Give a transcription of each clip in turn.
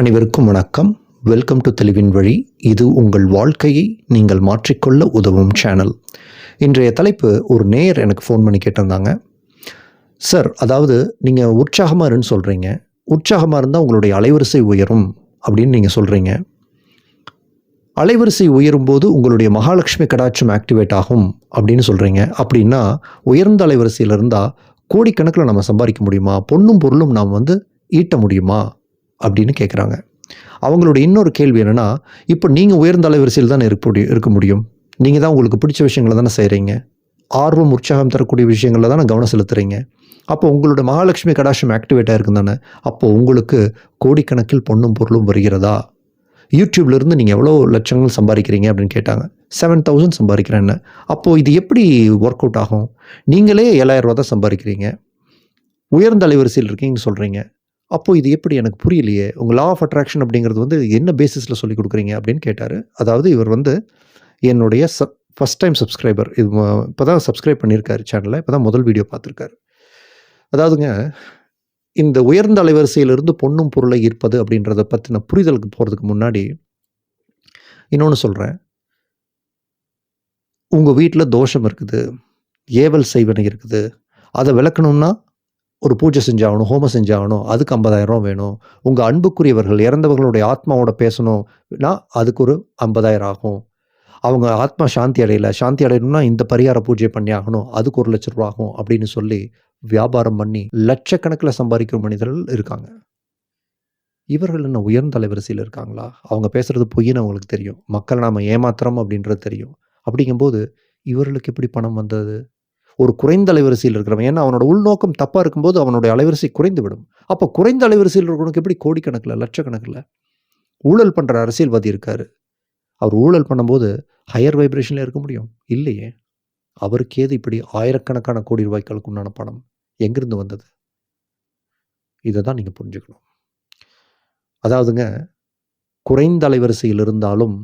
அனைவருக்கும் வணக்கம். Welcome to தெளிவின் வழி இது உங்கள் வாழ்க்கையை நீங்கள் மாற்றிக்கொள்ள உதவும் சேனல் இன்றைய தலைப்பு ஒரு நேயர் எனக்கு ஃபோன் பண்ணி கேட்டிருந்தாங்க. சார் அதாவது நீங்கள் உற்சாகமாக இருன்னு சொல்கிறீங்க உற்சாகமாக இருந்தால் உங்களுடைய அலைவரிசை உயரும் அப்படின்னு நீங்கள் சொல்கிறீங்க அலைவரிசை உயரும்போது உங்களுடைய மகாலட்சுமி கடாட்சம் ஆக்டிவேட் ஆகும் அப்படின்னு சொல்கிறீங்க அப்படின்னா உயர்ந்த அலைவரிசையில் இருந்தால் கோடிக்கணக்கில் நம்ம சம்பாதிக்க முடியுமா? பொண்ணும் பொருளும் நாம் வந்து ஈட்ட முடியுமா? அப்படின்னு கேட்குறாங்க அவங்களோட இன்னொரு கேள்வி என்னென்னா இப்போ நீங்கள் உயர்ந்த அலைவரிசையில் தானே இருக்க முடியும் இருக்க முடியும்? நீங்கள் தான் உங்களுக்கு பிடிச்ச விஷயங்களை தானே செய்கிறீங்க ஆர்வம் உற்சாகம் தரக்கூடிய விஷயங்களில் தானே கவனம் செலுத்துகிறீங்க அப்போ உங்களோட மகாலட்சுமி கடாஷம் ஆக்டிவேட் ஆகிருக்கு தானே? அப்போ உங்களுக்கு கோடிக்கணக்கில் பொண்ணும் பொருளும் வருகிறதா? யூடியூப்லேருந்து நீங்கள் எவ்வளோ லட்சங்கள் சம்பாதிக்கிறீங்க அப்படின்னு கேட்டாங்க. செவன் தௌசண்ட் சம்பாதிக்கிறேன்னு அப்போது இது எப்படி ஒர்க் அவுட் ஆகும்? நீங்களே ஏழாயிரம் ரூபா தான் சம்பாதிக்கிறீங்க. உயர்ந்த அலைவரிசையில் இருக்கீங்கன்னு சொல்கிறீங்க அப்போது இது எப்படி எனக்கு புரியலையே? உங்கள் லா ஆஃப் அட்ராக்ஷன் அப்படிங்கிறது வந்து என்ன பேசிஸில் சொல்லி கொடுக்குறீங்க அப்படின்னு கேட்டார். அதாவது இவர் வந்து என்னுடைய சப் ஃபஸ்ட் டைம் சப்ஸ்கிரைபர் இது இப்போ தான் சப்ஸ்கிரைப் பண்ணியிருக்காரு சேனலில் இப்போ தான் முதல் வீடியோ பார்த்துருக்காரு. அதாவதுங்க இந்த உயர்ந்த அலைவரிசையிலிருந்து பொண்ணும் பொருளை ஈர்ப்பது அப்படின்றத பற்றின புரிதலுக்கு போகிறதுக்கு முன்னாடி இன்னொன்று சொல்கிறேன் உங்கள் வீட்டில் தோஷம் இருக்குது. ஏவல் செய்வனை இருக்குது. அதை விளக்கணும்னா ஒரு பூஜை செஞ்சாகணும் ஹோமம் செஞ்சாகணும் அதுக்கு ஐம்பதாயிரம் ரூபா வேணும். உங்கள் அன்புக்குரியவர்கள் இறந்தவர்களுடைய ஆத்மாவோட பேசணும்னா அதுக்கு ஒரு ஐம்பதாயிரம் ஆகும். அவங்க ஆத்மா சாந்தி அடையலை. சாந்தி அடையணும்னா இந்த பரிகார பூஜை பண்ணி ஆகணும். அதுக்கு ஒரு லட்ச ரூபா ஆகும் அப்படின்னு சொல்லி வியாபாரம் பண்ணி லட்சக்கணக்கில் சம்பாதிக்கிற மனிதர்கள் இருக்காங்க. இவர்கள் என்ன உயர்ந்த அலைவரிசையில் இருக்காங்களா? அவங்க பேசுறது பொய்ன்னு அவங்களுக்கு தெரியும். மக்களை நாம் ஏமாத்துறோம் அப்படின்றது தெரியும். அப்படிங்கும்போது இவர்களுக்கு எப்படி பணம் வந்தது? ஒரு குறைந்த அலைவரிசையில் இருக்கிறவன். ஏன்னா அவனோட உள்நோக்கம் தப்பாக இருக்கும்போது அவனுடைய அலைவரிசை குறைந்து விடும் அப்போ குறைந்த அலைவரிசையில் இருக்கிறவனுக்கு எப்படி கோடிக்கணக்கில் லட்சக்கணக்கில் ஊழல் பண்ணுற அரசியல்வாதி இருக்கார். அவர் ஊழல் பண்ணும்போது ஹையர் வைப்ரேஷனில் இருக்க முடியும்? இல்லையே. அவருக்கு ஏது இப்படி ஆயிரக்கணக்கான கோடி ரூபாய்களுக்கு உண்டான பணம்? எங்கிருந்து வந்தது? இதை தான் நீங்கள் புரிஞ்சுக்கணும். அதாவதுங்க குறைந்த அலைவரிசையில் இருந்தாலும்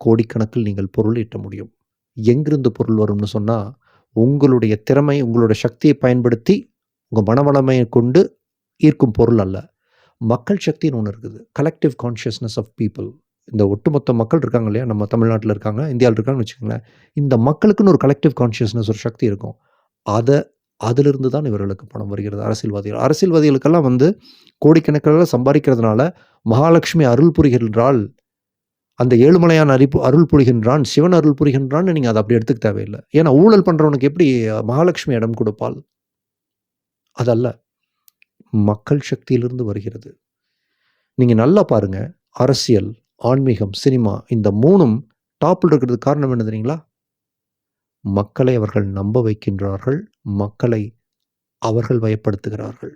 கோடிக்கணக்கில் நீங்கள் பொருள் ஈட்ட முடியும். எங்கிருந்து பொருள் வரும்னு சொன்னால் உங்களுடைய திறமை உங்களுடைய சக்தியை பயன்படுத்தி உங்கள் மனவளமையை கொண்டு ஈர்க்கும் பொருள் அல்ல. மக்கள் சக்தின்னு ஒன்று இருக்குது. கலெக்டிவ் கான்ஷியஸ்னஸ் ஆஃப் பீப்புள் இந்த ஒட்டுமொத்த மக்கள் இருக்காங்க இல்லையா? நம்ம தமிழ்நாட்டில் இருக்காங்க இந்தியாவில் இருக்காங்கன்னு வச்சுக்கோங்களேன். இந்த மக்களுக்குன்னு ஒரு கலெக்டிவ் கான்ஷியஸ்னஸ் ஒரு சக்தி இருக்கும். அதை அதிலிருந்து தான் இவர்களுக்கு பணம் வருகிறது அரசியல்வாதிகள். அரசியல்வாதிகளுக்கெல்லாம் வந்து கோடிக்கணக்கில் சம்பாதிக்கிறதுனால மகாலட்சுமி அருள் புரிகின்றால் அந்த ஏழுமலையான அறிப்பு அருள் புரிகின்றான் சிவன் அருள் புரிகின்றான்னு நீங்கள் அதை அப்படி எடுத்துக்க தேவையில்லை. ஏன்னா ஊழல் பண்ணுறவனுக்கு எப்படி மகாலட்சுமி இடம் கொடுப்பால் அதல்ல. மக்கள் சக்தியிலிருந்து வருகிறது. நீங்கள் நல்லா பாருங்க. அரசியல் ஆன்மீகம் சினிமா இந்த மூணும் டாப்பில் இருக்கிறதுக்கு காரணம் என்ன தெரியுங்களா? மக்களை அவர்கள் நம்ப வைக்கின்றார்கள். மக்களை அவர்கள் வயப்படுத்துகிறார்கள்.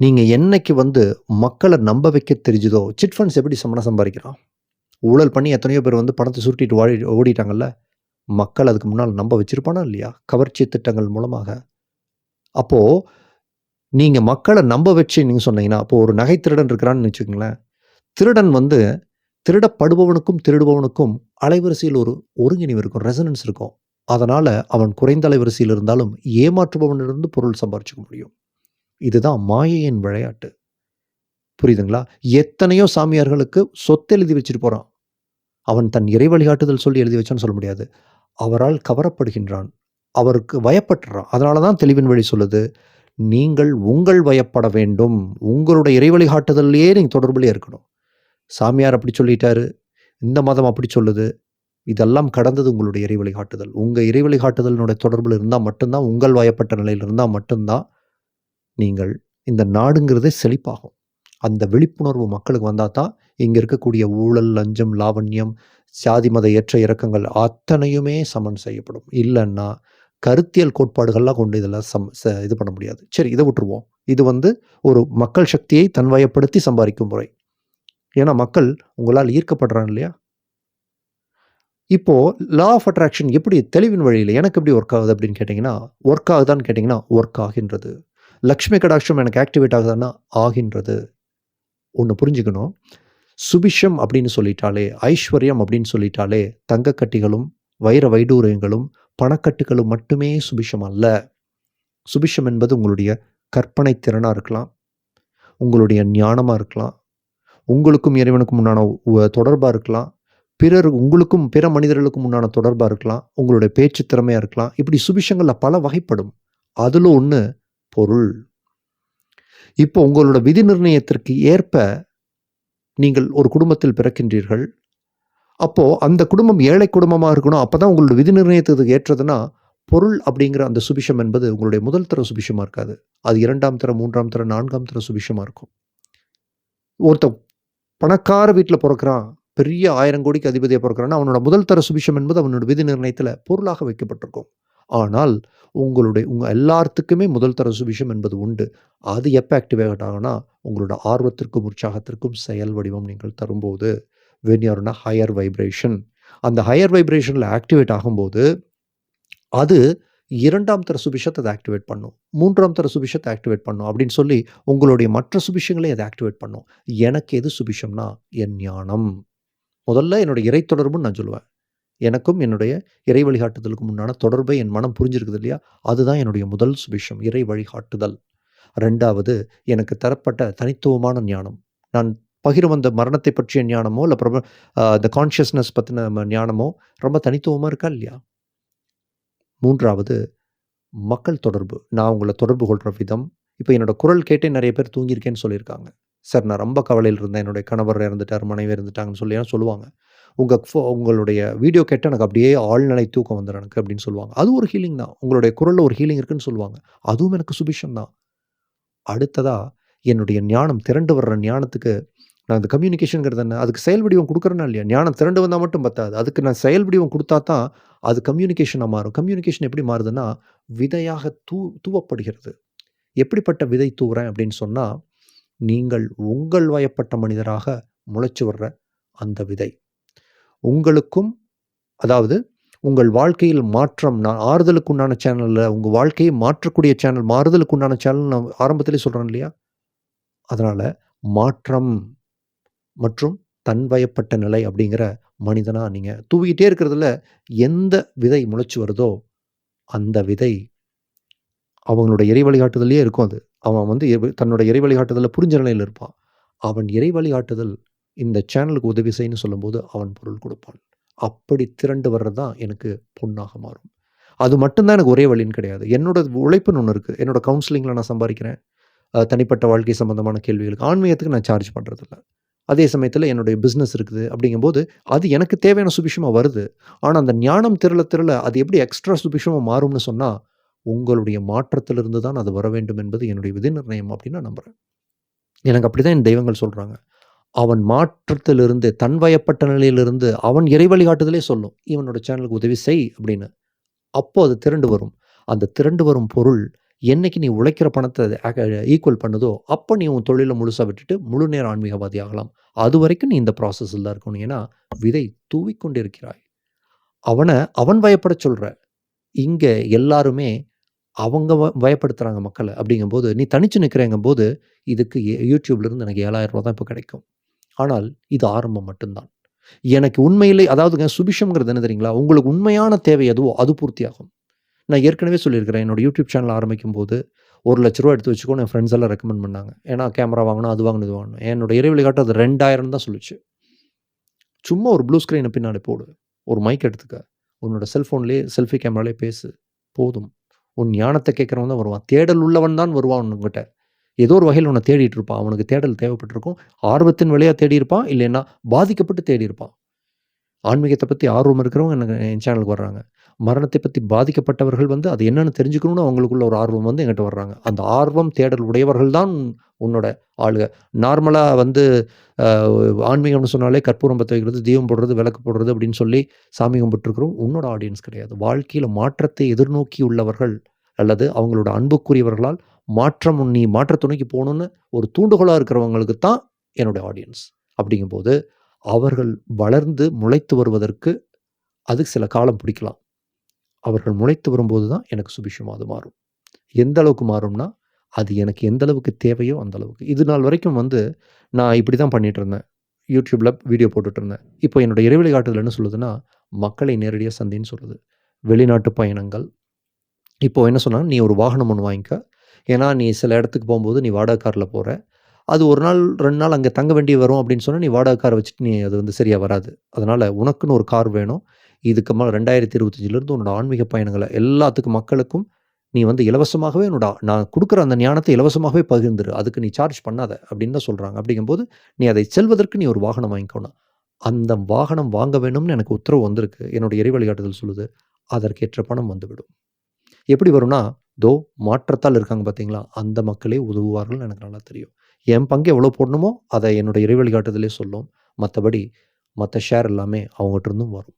நீங்கள் என்னைக்கு வந்து மக்களை நம்ப வைக்க தெரிஞ்சுதோ சிட் ஃபண்ட்ஸ் எப்படி சம்பளம் சம்பாதிக்கிறான் ஊழல் பண்ணி எத்தனையோ பேர் வந்து பணத்தை சுருட்டிட்டு வாடி ஓடிட்டாங்கல்ல? மக்கள் அதுக்கு முன்னால் நம்ப வச்சிருப்பானா இல்லையா? கவர்ச்சி திட்டங்கள் மூலமாக. அப்போது நீங்கள் மக்களை நம்ப வச்சு நீங்கள் சொன்னீங்கன்னா அப்போது ஒரு நகை திருடன் இருக்கிறான்னு வச்சுக்கோங்களேன். திருடன் வந்து திருடப்படுபவனுக்கும் திருடுபவனுக்கும் அலைவரிசையில் ஒரு ஒருங்கிணைவு இருக்கும் ரெசனன்ஸ் இருக்கும். அதனால் அவன் குறைந்த அலைவரிசையில் இருந்தாலும் ஏமாற்றுபவனிலிருந்து பொருள் சம்பாரிச்சிக்க முடியும். இதுதான் மாயையின் விளையாட்டு. புரியுதுங்களா? எத்தனையோ சாமியார்களுக்கு சொத்து எழுதி வச்சுட்டு போகிறான் அவன் தன் இறை வழிகாட்டுதல் சொல்லி எழுதி வச்சான்னு சொல்ல முடியாது. அவரால் கவரப்படுகின்றான். அவருக்கு வயப்பட்டுறான். அதனால தான் தெளிவின் வழி சொல்லுது. நீங்கள் உங்கள் வயப்பட வேண்டும். உங்களுடைய இறை வழிகாட்டுதல்லையே நீங்கள் தொடர்புலேயே இருக்கணும். சாமியார் அப்படி சொல்லிட்டாரு. இந்த மதம் அப்படி சொல்லுது. இதெல்லாம் கடந்தது உங்களுடைய இறை வழிகாட்டுதல். உங்கள் இறை வழிகாட்டுதலினுடைய தொடர்பில் இருந்தால் மட்டும்தான் உங்கள் வயப்பட்ட நிலையில் இருந்தால் மட்டும்தான் நீங்கள் இந்த நாடுங்கிறதே செழிப்பாகும். அந்த விழிப்புணர்வு மக்களுக்கு வந்தால் தான் இங்கே இருக்கக்கூடிய ஊழல் லஞ்சம் லாவண்யம் சாதி மத ஏற்ற இறக்கங்கள் அத்தனையுமே சமன் செய்யப்படும். இல்லைன்னா கருத்தியல் கோட்பாடுகள்லாம் கொண்டு இதெல்லாம் சம் ச- இது பண்ண முடியாது. சரி இதை விட்டுருவோம். இது வந்து ஒரு மக்கள் சக்தியை தன்வயப்படுத்தி சம்பாதிக்கும் முறை. ஏன்னா மக்கள் உங்களால் ஈர்க்கப்படுறாங்க இல்லையா? இப்போது லா ஆஃப் அட்ராக்ஷன் எப்படி தெளிவின் வழியில் எனக்கு எப்படி ஒர்க் ஆகுது அப்படின்னு கேட்டிங்கன்னா ஒர்க் ஆகுதான்னு கேட்டிங்கன்னா ஒர்க் ஆகின்றது. லக்ஷ்மி கடாட்சம் எனக்கு ஆக்டிவேட் ஆகுதுன்னா ஆகின்றது ஒன்று புரிஞ்சுக்கணும் சுபிஷம் அப்படின்னு சொல்லிட்டாலே ஐஸ்வர்யம் அப்படின்னு சொல்லிட்டாலே தங்கக்கட்டிகளும் வைர வைடூரியங்களும் பணக்கட்டுகளும் மட்டுமே சுபிஷம் அல்ல சுபிஷம் என்பது உங்களுடைய கற்பனை திறனாக இருக்கலாம் உங்களுடைய ஞானமாக இருக்கலாம். உங்களுக்கும் இறைவனுக்கும் உண்டான தொடர்பாக இருக்கலாம். பிறர் உங்களுக்கும் பிற மனிதர்களுக்கும் உண்டான தொடர்பாக இருக்கலாம். உங்களுடைய பேச்சு திறமையாக இருக்கலாம். இப்படி சுபிஷங்களில் பல வகைப்படும். அதில் ஒன்று பொருள். இப்போ உங்களோட விதி நிர்ணயத்திற்கு ஏற்ப நீங்கள் ஒரு குடும்பத்தில் பிறக்கின்றீர்கள். அப்போது அந்த குடும்பம் ஏழை குடும்பமாக இருக்கணும். அப்போ தான் உங்களோட விதி நிர்ணயத்துக்கு ஏற்றதுன்னா, பொருள் அப்படிங்கிற அந்த சுபிஷம் என்பது உங்களுடைய முதல் தர சுபிஷமாக இருக்காது. அது இரண்டாம் தர, மூன்றாம் தர, நான்காம் தர சுபிஷமாக இருக்கும். ஒருத்தன் பணக்கார வீட்டில் பிறக்கிறான் பெரிய ஆயிரம் கோடிக்கு அதிபதியாக பிறக்கிறான்னா அவனோட முதல் தர சுபிஷம் என்பது அவனோட விதி நிர்ணயத்தில் பொருளாக வைக்கப்பட்டிருக்கும். ஆனால் உங்களுடைய உங்கள் எல்லாத்துக்குமே முதல் தர சுவிஷம் என்பது உண்டு. அது எப்போ ஆக்டிவேட் ஆகும்னா, உங்களோட ஆர்வத்திற்கும், உற்சாகத்திற்கும் செயல் வடிவம் நீங்கள் தரும்போது, வென் ஹையர் வைப்ரேஷன். அந்த ஹையர் வைப்ரேஷனில் ஆக்டிவேட் ஆகும்போது, அது இரண்டாம் தர சுபிஷத்தை அதை ஆக்டிவேட் பண்ணும். மூன்றாம் தர சுபிஷத்தை ஆக்டிவேட் பண்ணும். அப்படின்னு சொல்லி உங்களுடைய மற்ற சுபிஷங்களையும் அதை ஆக்டிவேட் பண்ணும். எனக்கு எது சுபிஷம்னா என் ஞானம். முதல்ல என்னோட இறை தொடர்புன்னு நான் சொல்லுவேன். எனக்கும் என்னுடைய இறை வழிகாட்டுதலுக்கும் உண்டான தொடர்பை என் மனம் புரிஞ்சிருக்குது இல்லையா? அதுதான் என்னுடைய முதல் சுபிஷம் இறை வழிகாட்டுதல். ரெண்டாவது எனக்கு தரப்பட்ட தனித்துவமான ஞானம். நான் பகிரும் வந்த மரணத்தை பற்றிய ஞானமோ, இல்லை பிரப அ இந்த கான்ஷியஸ்னஸ் பற்றின ஞானமோ ரொம்ப தனித்துவமாக இருக்கா இல்லையா? மூன்றாவது மக்கள் தொடர்பு. நான் உங்களை தொடர்பு கொள்கிற விதம். இப்போ என்னோடய குரல் கேட்டே நிறைய பேர் தூங்கியிருக்கேன்னு சொல்லியிருக்காங்க. சார் நான் ரொம்ப கவலையில் இருந்தேன். என்னுடைய கணவர் இறந்துட்டார், மனைவி இறந்துட்டாங்கன்னு சொல்லி எல்லாம் சொல்லுவாங்க. உங்கள் ஃபோ உங்களுடைய வீடியோ கேட்டா எனக்கு அப்படியே ஆழ்நிலை தூக்கம் வந்துடும் எனக்கு அப்படின்னு சொல்லுவாங்க. அது ஒரு ஹீலிங் தான். உங்களுடைய குரலில் ஒரு ஹீலிங் இருக்குன்னு சொல்லுவாங்க. அதுவும் எனக்கு சுபிஷம் தான். அடுத்ததாக என்னுடைய ஞானம் திரண்டு வர்ற ஞானத்துக்கு நான் அந்த கம்யூனிகேஷனுங்கிறது என்ன? அதுக்கு செயல் வடிவம் கொடுக்குறேன்னா இல்லையா? ஞானம் திரண்டு வந்தால் மட்டும் பத்தாது. அதுக்கு நான் செயல் வடிவம் கொடுத்தா தான் அது கம்யூனிகேஷனாக மாறும். கம்யூனிகேஷன் எப்படி மாறுதுன்னா, விதையாக தூ தூவப்படுகிறது. எப்படிப்பட்ட விதை தூவுறேன் அப்படின்னு சொன்னால் நீங்கள் உங்கள் வயப்பட்ட மனிதராக முளைச்சு வர்ற அந்த விதை. உங்களுக்கும் அதாவது உங்கள் வாழ்க்கையில் மாற்றம் நான் ஆறுதலுக்கு உண்டான சேனலில் உங்கள் வாழ்க்கையை மாற்றக்கூடிய சேனல், மாறுதலுக்கு உண்டான சேனல் நான் ஆரம்பத்திலே சொல்கிறேன் இல்லையா? அதனால் மாற்றம் மற்றும் தன்வயப்பட்ட நிலை அப்படிங்கிற மனிதனாக நீங்கள் தூவிக்கிட்டே இருக்கிறதுல எந்த விதை முளைச்சி வருதோ, அந்த விதை அவங்களோட இறை வழிகாட்டுதல்லயே இருக்கும் அது. அவன் வந்து தன்னோட இறை வழிகாட்டுதல்ல புரிஞ்ச நிலையில் இருப்பான். அவன் இறை வழிகாட்டுதல் இந்த சேனலுக்கு உதவி செய்யன்னு சொல்லும்போது, அவன் பொருள் கொடுப்பான் அப்படி திரண்டு வர்றது தான் எனக்கு பொண்ணாக மாறும். அது மட்டும்தான் எனக்கு ஒரே வழின்னு கிடையாது. என்னோட உழைப்புன்னு ஒன்று இருக்குது என்னோட கவுன்சிலிங்கில் நான் சம்பாதிக்கிறேன் தனிப்பட்ட வாழ்க்கை சம்மந்தமான கேள்விகளுக்கு. ஆன்மீகத்துக்கு நான் சார்ஜ் பண்ணுறதில்ல அதே சமயத்தில் என்னுடைய பிஸ்னஸ் இருக்குது அப்படிங்கும்போது, அது எனக்கு தேவையான சுபிஷமாக வருது. ஆனால் அந்த ஞானம் திரள திரள அது எப்படி எக்ஸ்ட்ரா சுபிஷமாக மாறும்னு சொன்னால் உங்களுடைய மாற்றத்திலிருந்து தான் அது வர வேண்டும் என்பது என்னுடைய விதி நிர்ணயம் அப்படின்னு நான் நம்புறேன். எனக்கு அப்படி தான் என் தெய்வங்கள் சொல்கிறாங்க அவன் மாற்றத்திலிருந்து தன்வயப்பட்ட நிலையிலிருந்து அவன் இறை வழிகாட்டுதலே சொல்லும். இவனோட சேனலுக்கு உதவி செய் அப்படின்னு. அப்போ அது திரண்டு வரும். அந்த திரண்டு வரும் பொருள் என்னைக்கு நீ உழைக்கிற பணத்தை ஈக்குவல் பண்ணுதோ, அப்போ நீ உன் தொழிலை முழுசாக விட்டுட்டு முழு நேர ஆன்மீகவாதி ஆகலாம். அது வரைக்கும் நீ இந்த ப்ராசஸில் தான் இருக்கணும். ஏன்னா, விதை தூவிக் கொண்டிருக்கிறாய். அவனை அவன் பயப்பட சொல்கிற இங்கே எல்லாருமே அவங்க பயப்படுத்துகிறாங்க மக்களை அப்படிங்கும்போது, நீ தனிச்சு நிக்கிறேங்கும்போது, இதுக்கு யூடியூப்லேருந்து எனக்கு ஏழாயிரம் ரூபா தான் இப்போ கிடைக்கும். ஆனால் இது ஆரம்பம் மட்டும்தான் எனக்கு உண்மையிலே அதாவதுங்க சுபிஷம்ங்கிறது என்ன தெரியுங்களா? உங்களுக்கு உண்மையான தேவை எதுவோ அது பூர்த்தியாகும். நான் ஏற்கனவே சொல்லியிருக்கிறேன். என்னோட யூடியூப் சேனல் ஆரம்பிக்கும் போது ஒரு லட்ச ரூபா எடுத்து வச்சுக்கோ என் ஃப்ரெண்ட்ஸ் எல்லாம் ரெக்கமெண்ட் பண்ணாங்க. ஏன்னா கேமரா வாங்கணும், அது வாங்கணும், இது வாங்கணும். என்னோட இறை காட்டு அது 2000 தான் சொல்லுச்சு. சும்மா ஒரு ப்ளூ ஸ்க்ரீனை பின்னாடி போடு. ஒரு மைக் எடுத்துக்க. உன்னோட செல்ஃபோன்லேயே செல்ஃபி கேமராலே பேசு. போதும். உன் ஞானத்தை கேட்குறவன் தான் வருவான். தேடல் உள்ளவன் தான் வருவான் உன்கிட்ட. ஏதோ ஒரு வகையில் உன்னை தேடிட்டு இருப்பான். அவனுக்கு தேடல் தேவைப்பட்டிருக்கும். ஆர்வத்தின் வழியா தேடியிருப்பான். இல்லைன்னா பாதிக்கப்பட்டு தேடியிருப்பான். ஆன்மீகத்தை பற்றி ஆர்வம் இருக்கிறவங்க எனக்கு என் சேனலுக்கு வர்றாங்க. மரணத்தை பற்றி பாதிக்கப்பட்டவர்கள் வந்து அது என்னென்னு தெரிஞ்சுக்கணும்னு அவங்களுக்குள்ள ஒரு ஆர்வம் வந்து எங்கிட்ட வர்றாங்க. அந்த ஆர்வம், தேடல் உடையவர்கள் தான் உன்னோட ஆளுக. நார்மலாக வந்து ஆன்மீகம்னு சொன்னாலே கற்பூரம் பற்ற வைக்கிறது, தீபம் போடுறது, விளக்கு போடுறது அப்படின்னு சொல்லி சாமி கும்பிட்டுருக்கிறோம். உன்னோட ஆடியன்ஸ் கிடையாது. வாழ்க்கையில் மாற்றத்தை எதிர்நோக்கி உள்ளவர்கள் அல்லது அவங்களோட அன்புக்குரியவர்களால் மாற்றம் நீ மாற்ற துணைக்கு போகணுன்னு ஒரு தூண்டுகோலாக இருக்கிறவங்களுக்கு தான் என்னோட ஆடியன்ஸ். அப்படிங்கும்போது, அவர்கள் வளர்ந்து முளைத்து வருவதற்கு அதுக்கு சில காலம் பிடிக்கலாம். அவர்கள் முளைத்து வரும்போது தான் எனக்கு சுபிஷமாக அது மாறும். எந்த அளவுக்கு மாறும்னா, அது எனக்கு எந்த அளவுக்கு தேவையோ அந்த அளவுக்கு. இது நாள் வரைக்கும் வந்து நான் இப்படி தான் பண்ணிகிட்டு இருந்தேன். YouTubeல வீடியோ போட்டுட்டு இருந்தேன். இப்போ என்னோட இறை காட்டுதல் என்ன சொல்லுதுன்னா, மக்களை நேரடியாக சந்தின்னு சொல்லுது. வெளிநாட்டு பயணங்கள். இப்போது என்ன சொன்னால் நீ ஒரு வாகனம் ஒன்று வாங்கிக்க. ஏன்னா, நீ சில இடத்துக்கு போகும்போது நீ வாடகை காரில் போகிற அது ஒரு நாள், ரெண்டு நாள் அங்கே தங்க வேண்டி வரும் அப்படின்னு சொன்னால் நீ வாடகை காரை வச்சுட்டு நீ அது வந்து சரியாக வராது. அதனால் உனக்குன்னு ஒரு கார் வேணும். இதுக்கு மேலே ரெண்டாயிரத்தி இருபத்தஞ்சிலேருந்து உன்னோட ஆன்மீக பயணங்களை எல்லாத்துக்கும் மக்களுக்கும் நீ வந்து இலவசமாகவே என்னோட நான் கொடுக்குற அந்த ஞானத்தை இலவசமாகவே பகிர்ந்துரு. அதுக்கு நீ சார்ஜ் பண்ணாத அப்படின்னு தான் சொல்கிறாங்க அப்படிங்கும்போது, நீ அதை செல்வதற்கு நீ ஒரு வாகனம் வாங்கிக்கணும் அந்த வாகனம் வாங்க வேணும்னு எனக்கு உத்தரவு வந்திருக்கு. என்னோட இறை வழிகாட்டுதல் சொல்லுது. அதற்கேற்ற பணம் வந்துவிடும். எப்படி வரும்னா, தோ மாற்றத்தால் இருக்காங்க பார்த்தீங்களா? அந்த மக்களே உதவுவார்கள்னு எனக்கு நல்லா தெரியும். என் பங்கு எவ்வளோ போடணுமோ, அதை என்னோட இறைவழி வழிகாட்டுதலே சொல்லும். மற்றபடி மற்ற ஷேர் எல்லாமே அவங்ககிட்ட இருந்தும் வரும்.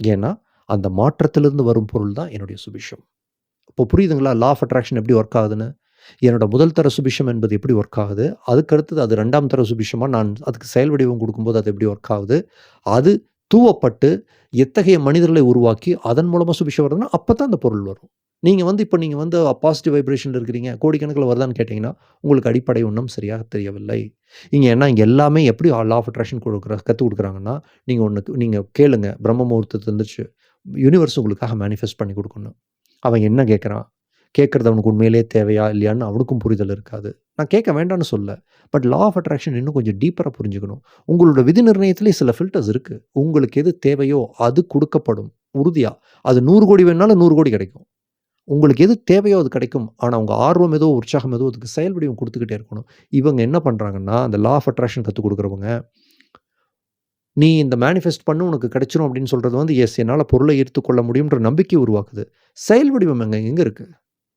ஏன்னா, அந்த மாற்றத்திலிருந்து வரும் பொருள் தான் என்னுடைய சுபிஷம் இப்போ புரியுதுங்களா? லா ஆஃப் அட்ராக்ஷன் எப்படி ஒர்க் ஆகுதுன்னு? என்னோட முதல் தர சுபிஷம் என்பது எப்படி ஒர்க் ஆகுது? அதுக்கு அடுத்தது அது ரெண்டாம் தர சுபிஷமாக நான் அதுக்கு செயல் வடிவம் கொடுக்கும்போது அது எப்படி ஒர்க் ஆகுது? அது தூவப்பட்டு எத்தகைய மனிதர்களை உருவாக்கி, அதன் மூலமாக சுபிஷம் வருதுன்னா, அப்போ தான் அந்த பொருள் வரும். நீங்கள் வந்து இப்போ நீங்கள் வந்து பாசிட்டிவ் வைப்ரேஷனில் இருக்கிறீங்க. கோடிக்கணக்கில் வருதான்னு கேட்டிங்கன்னா உங்களுக்கு அடிப்படை ஒன்றும் சரியாக தெரியவில்லை. இங்கே ஏன்னா இங்கே எல்லாமே எப்படி லா ஆஃப் அட்ராக்ஷன் கொடுக்குற கற்றுக் கொடுக்குறாங்கன்னா நீங்கள் ஒன்று நீங்கள் கேளுங்க. பிரம்ம முகூர்த்தத்தை இருந்துச்சு யூனிவர்ஸ் உங்களுக்காக மேனிஃபெஸ்ட் பண்ணி கொடுக்கணும் அவன் என்ன கேட்குறான் கேட்கறது அவனுக்கு உண்மையிலேயே தேவையா? இல்லையான்னு அவனுக்கும் புரிதல் இருக்காது. நான் கேட்க வேண்டான்னு சொல்ல பட் லா ஆஃப் அட்ராக்ஷன் இன்னும் கொஞ்சம் டீப்பராக புரிஞ்சுக்கணும். உங்களோட விதி நிர்ணயத்திலே சில ஃபில்டர்ஸ் இருக்குது உங்களுக்கு எது தேவையோ அது கொடுக்கப்படும் உறுதியாக அது நூறு கோடி வேணாலும் நூறு கோடி கிடைக்கும். உங்களுக்கு எது தேவையோ அது கிடைக்கும். ஆனால் உங்கள் ஆர்வம் ஏதோ, உற்சாகம் ஏதோ அதுக்கு செயல் வடிவம் இருக்கணும். இவங்க என்ன பண்ணுறாங்கன்னா அந்த லா ஆஃப் அட்ராக்ஷன் கற்றுக் கொடுக்குறவங்க நீ இந்த மேனிஃபெஸ்ட் பண்ணு உனக்கு கிடைச்சிரும் அப்படின்னு சொல்கிறது வந்து, எஸ் என்னால் பொருளை ஈர்த்து கொள்ள முடியும்ன்ற நம்பிக்கை உருவாக்குது. செயல் வடிவம் எங்கே எங்கே இருக்குது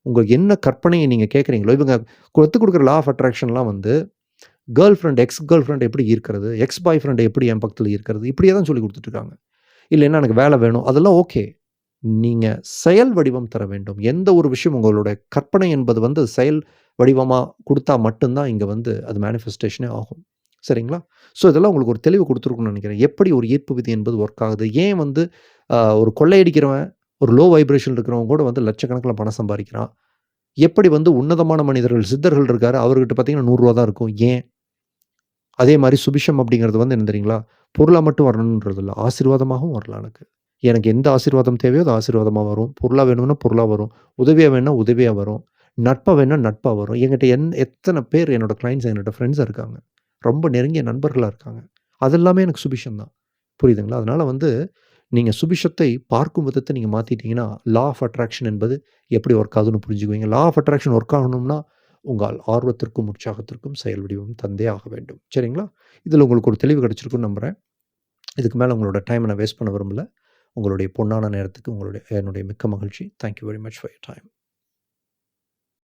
உங்கள் என்ன கற்பனையை நீங்கள் கேட்குறீங்களோ இவங்க கொடுத்து கொடுக்குற லா ஆஃப் அட்ராக்ஷன்லாம் வந்து, girlfriend ex girlfriend எப்படி இருக்கிறது எக்ஸ் பாய் ஃப்ரெண்ட் எப்படி என் பக்கத்தில் இருக்கிறது இப்படியே தான் சொல்லி கொடுத்துட்ருக்காங்க இல்லைன்னா எனக்கு வேலை வேணும். அதெல்லாம் ஓகே. நீங்கள் செயல் வடிவம் தர வேண்டும். எந்த ஒரு விஷயம் உங்களுடைய கற்பனை என்பது வந்து செயல் வடிவமாக கொடுத்தா மட்டும்தான் இங்கே வந்து அது மேனிஃபெஸ்டேஷனே ஆகும். சரிங்களா? ஸோ இதெல்லாம் உங்களுக்கு ஒரு தெளிவு குடுத்துருக்கும்னு நினைக்கிறேன் எப்படி ஒரு ஈர்ப்பு விதி என்பது ஒர்க் ஆகுது? ஏன் வந்து ஒரு கொள்ளையடிக்கிறவன், ஒரு லோ வைப்ரேஷன் இருக்கிறவங்க கூட வந்து லட்சக்கணக்கில் பணம் சம்பாதிக்கிறான் எப்படி வந்து உன்னதமான மனிதர்கள், சித்தர்கள் இருக்கார் அவர்கிட்ட பார்த்தீங்கன்னா நூறுரூவா தான் இருக்கும். ஏன்? அதே மாதிரி சுபிஷம் அப்படிங்கிறது வந்து என்ன தெரியுங்களா? பொருளாக மட்டும் வரணுன்றது இல்லை ஆசீர்வாதமாகவும் வரலாம் எனக்கு. எனக்கு எந்த ஆசீர்வாதம் தேவையோ அது ஆசீர்வாதமாக வரும். பொருளாக வேணும்னா பொருளாக வரும். உதவியாக வேணும்னா உதவியாக வரும். நட்பாக வேணும்னா நட்பாக வரும். என்கிட்ட என் எத்தனை பேர் என்னோடய கிளைண்ட்ஸ் என்னோட ஃப்ரெண்ட்ஸாக இருக்காங்க. ரொம்ப நெருங்கிய நண்பர்களாக இருக்காங்க. அது எல்லாமே எனக்கு சுபிஷம் தான். புரியுதுங்களா? அதனால் வந்து நீங்கள் சுபிஷத்தை பார்க்கும் விதத்தை நீங்கள் மாற்றிட்டீங்கன்னா லா ஆஃப் அட்ராக்ஷன் என்பது எப்படி ஒர்க் ஆகுதுன்னு புரிஞ்சுக்குவீங்க. லா ஆஃப் அட்ராக்ஷன் ஒர்க் ஆகணும்னா, உங்கள் ஆர்வத்திற்கும், உற்சாகத்திற்கும் செயல் வடிவம் தந்தே ஆக வேண்டும். சரிங்களா? இதில் உங்களுக்கு ஒரு தெளிவு கிடச்சிருக்குன்னு நம்புகிறேன் இதுக்கு மேலே உங்களோட டைம் நான் வேஸ்ட் பண்ண விரும்பல. உங்களுடைய பொன்னான நேரத்துக்கு உங்களுடைய என்னுடைய மிக்க மகிழ்ச்சி. Thank you very much for time.